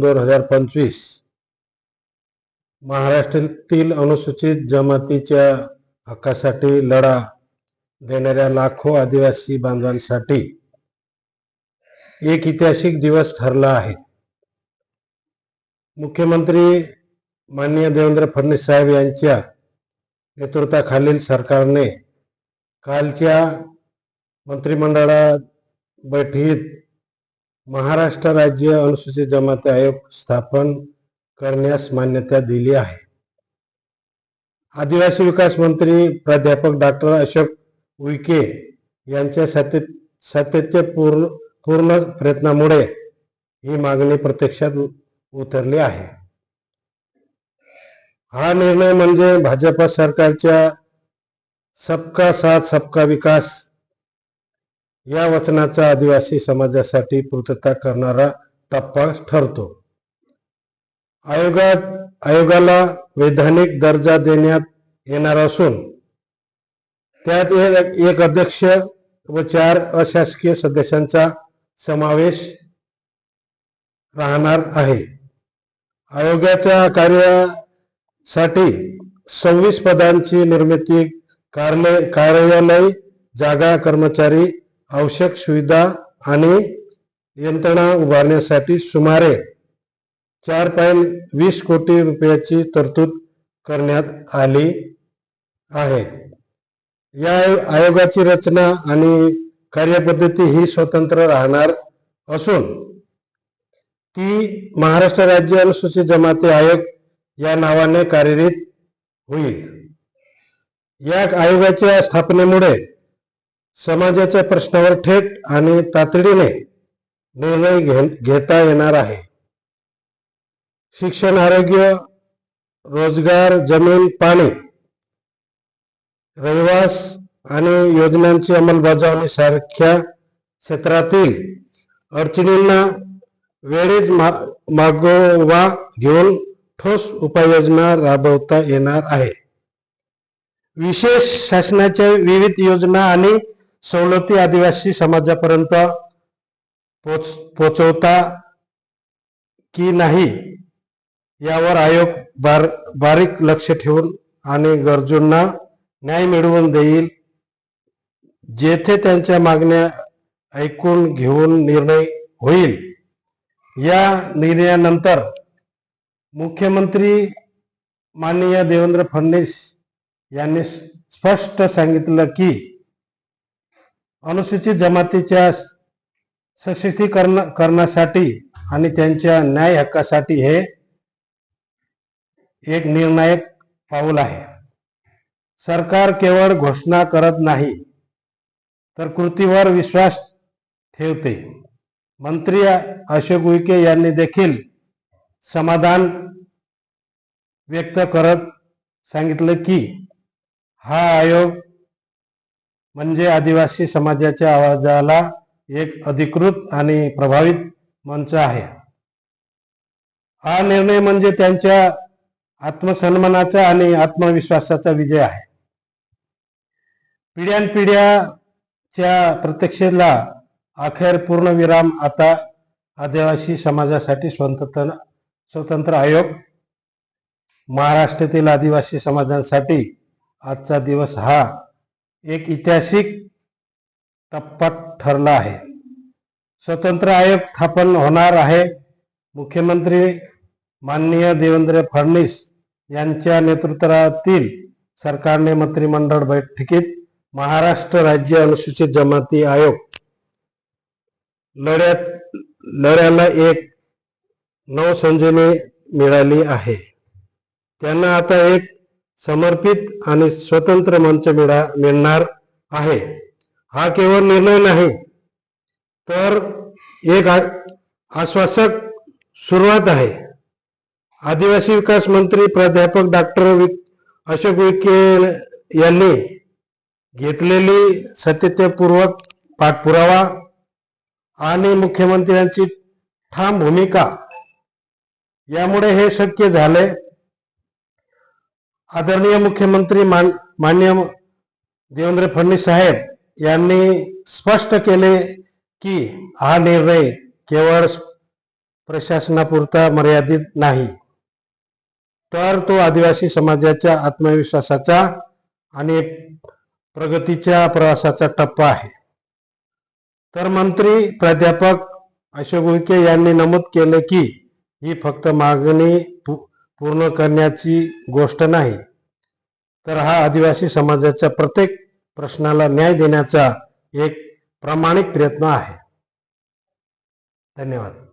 दोन हजार पंचवीस महाराष्ट्रातील अनुसूचित जमातीच्या हक्कासाठी लढा देणाऱ्या लाखो आदिवासी बांधवांसाठी एक ऐतिहासिक दिवस ठरला आहे मुख्यमंत्री माननीय देवेंद्र फडणवीस साहेब यांच्या नेतृत्वाखालील सरकारने कालच्या मंत्रिमंडळात बैठकीत महाराष्ट्र राज्य अनुसूचित जमाती आयोग स्थापन करण्यास मान्यता दिली आहे. आदिवासी विकास मंत्री प्राध्यापक डॉक्टर अशोक उईके यांच्या सातत्य सातत्यपूर्ण पूर्ण प्रयत्नामुळे ही मागणी प्रत्यक्षात उतरली आहे. हा निर्णय म्हणजे भाजप सरकारच्या सबका साथ सबका विकास या वचनाचा आदिवासी समाजासाठी पूर्तता करणारा टप्पा ठरतो. आयोगात आयोगाला वैधानिक दर्जा देण्यात येणार असून त्यात एक एक अध्यक्ष व चार अशासकीय सदस्यांचा समावेश राहणार आहे. आयोगाच्या कार्यासाठी सव्वीस पदांची निर्मिती कार्यालय कार्यालय जागा कर्मचारी आवश्यक सुविधा आणि यंत्रणा उभारण्यासाठी सुमारे चार पॉईंट वीस कोटी रुपयाची तरतूद करण्यात आली आहे. या आयोगाची रचना आणि कार्यपद्धती ही स्वतंत्र राहणार असून ती महाराष्ट्र राज्य अनुसूचित जमाती आयोग या नावाने कार्यरत होईल. या आयोगाच्या स्थापनेमुळे समाजाच्या प्रश्नावर थेट आणि तातडीने निर्णय घे- घेता येणार आहे. शिक्षण आरोग्य रोजगार जमीन पाणी रहिवास आणि योजनांची अंमलबजावणी सारख्या क्षेत्रातील अडचणींना वेळेस मा- मागोवा घेऊन ठोस उपाययोजना राबवता येणार आहे. विशेष शासनाच्या विविध योजना आणि सवलती आदिवासी समाजापर्यंत पोच पोचवता की नाही यावर आयोग बार बारीक लक्ष ठेवून आणि गरजूंना न्याय मिळवून देईल जेथे त्यांच्या मागण्या ऐकून घेऊन निर्णय होईल. या निर्णयानंतर मुख्यमंत्री माननीय देवेंद्र फडणवीस यांनी स्पष्ट सांगितलं की अनुसूचित जमातीच्या सशक्तीकरण करण्यासाठी आणि त्यांच्या न्याय हक्कासाठी हे एक निर्णायक पाऊल आहे. सरकार केवळ घोषणा करत नाही तर कृतीवर विश्वास ठेवते. मंत्री अशोक विके यांनी देखील समाधान व्यक्त करत सांगितलं की हा आयोग म्हणजे आदिवासी समाजाच्या आवाजाला एक अधिकृत आणि प्रभावित मंच आहे. हा निर्णय म्हणजे त्यांच्या आत्मसन्मानाचा आणि आत्मविश्वासाचा विजय आहे. पिढ्यानपिढ्याच्या प्रत्यक्षेला अखेर पूर्णविराम आता आदिवासी समाजासाठी स्वतंत्र स्वतंत्र आयोग महाराष्ट्रातील आदिवासी समाजांसाठी आजचा दिवस हा एक ऐतिहासिक टप्पा ठरला आहे. स्वतंत्र आयोग स्थापन होणार आहे. मुख्यमंत्री माननीय देवेंद्र फडणवीस यांच्या नेतृत्वातील सरकारने मंत्रिमंडळ बैठकीत महाराष्ट्र राज्य अनुसूचित जमाती आयोग लढ्यात लढ्याला एक नवसंजीवनी मिळाली आहे. त्यांना आता एक समर्पित आणि स्वतंत्र मंच मिळा मिळणार आहे. हा केवळ निर्णय नाही तर एक आश्वासक सुरुवात आहे. आदिवासी विकास मंत्री प्राध्यापक डॉक्टर अशोक विखे यांनी घेतलेली सातत्यपूर्वक पाठपुरावा आणि मुख्यमंत्र्यांची ठाम भूमिका यामुळे हे शक्य झाले आदरणीय मुख्यमंत्री मान मान्य देवेंद्र फडणवीस साहेब यांनी स्पष्ट केले की हा निर्णय केवळ प्रशासनापुरता मर्यादित नाही तर तो आदिवासी समाजाच्या आत्मविश्वासाचा आणि प्रगतीच्या प्रवासाचा टप्पा आहे. तर मंत्री प्राध्यापक अशोक उईके यांनी नमूद केले की ही फक्त मागणी पूर्ण करण्याची गोष्ट नाही. तर हा आदिवासी समाजाच्या प्रत्येक प्रश्नाला न्याय देण्याचा एक प्रामाणिक प्रयत्न आहे. धन्यवाद.